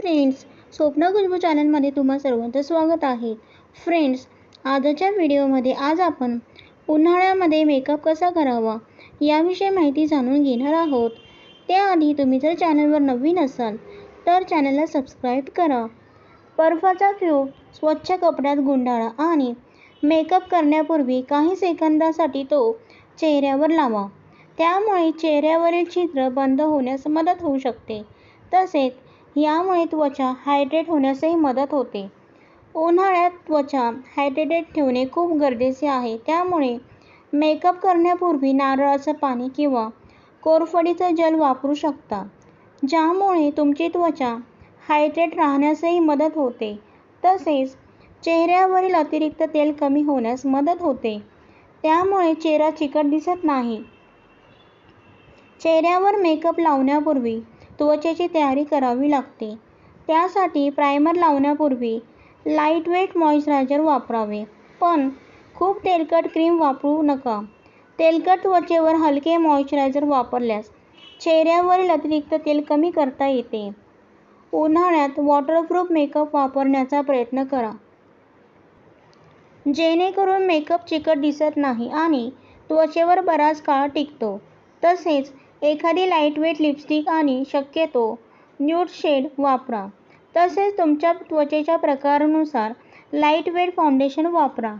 Friends स्वप्न खुशबू चॅनलमध्ये तुम्हा सर्वांचं स्वागत आहे. फ्रेंड्स आजच्या व्हिडिओमध्ये आज आपण उन्हाळ्यामध्ये मेकअप कसा करावा याविषयी माहिती जाणून घेणार आहोत. त्याआधी तुम्ही जर चॅनलवर नवीन असाल तर चॅनलला सबस्क्राईब करा. बर्फाचा क्यूब स्वच्छ कपड्यात गुंडाळा आणि मेकअप करण्यापूर्वी काही सेकंदासाठी तो चेहऱ्यावर लावा. त्यामुळे चेहऱ्यावरील छिद्र बंद होण्यास मदत होऊ शकते. तसेच यामुळे त्वचा हायड्रेट होण्यासही मदत होते. उन्हाळ्यात त्वचा हायड्रेटेड ठेवणे खूप गरजेचे आहे. त्यामुळे मेकअप करण्यापूर्वी नारळाचं पाणी किंवा कोरफडीचं जल वापरू शकता ज्यामुळे तुमची त्वचा हायड्रेट राहण्यासही मदत होते. तसेच चेहऱ्यावरील अतिरिक्त तेल कमी होण्यास मदत होते. त्यामुळे चेहरा चिकट दिसत नाही. चेहऱ्यावर मेकअप लावण्यापूर्वी त्वचेची तयारी करावी लागते. त्यासाठी प्रायमर लावण्यापूर्वी लाईटवेट मॉइश्चरायझर वापरावे. पण खूप तेलकट क्रीम वापरू नका. तेलकट त्वचेवर हलके मॉइश्चरायझर वापरल्यास चेहऱ्यावरील अतिरिक्त तेल कमी करता येते. उन्हाळ्यात वॉटरप्रूफ मेकअप वापरण्याचा प्रयत्न करा. जेणेकरून मेकअप चिकट दिसत नाही आणि त्वचेवर बराच काळ टिकतो. तसेच एखादी लाईटवेट लिपस्टिक आणि शक्यतो न्यूड शेड वापरा. तसेच तुमच्या त्वचेच्या प्रकारानुसार लाईटवेट फाउंडेशन वापरा.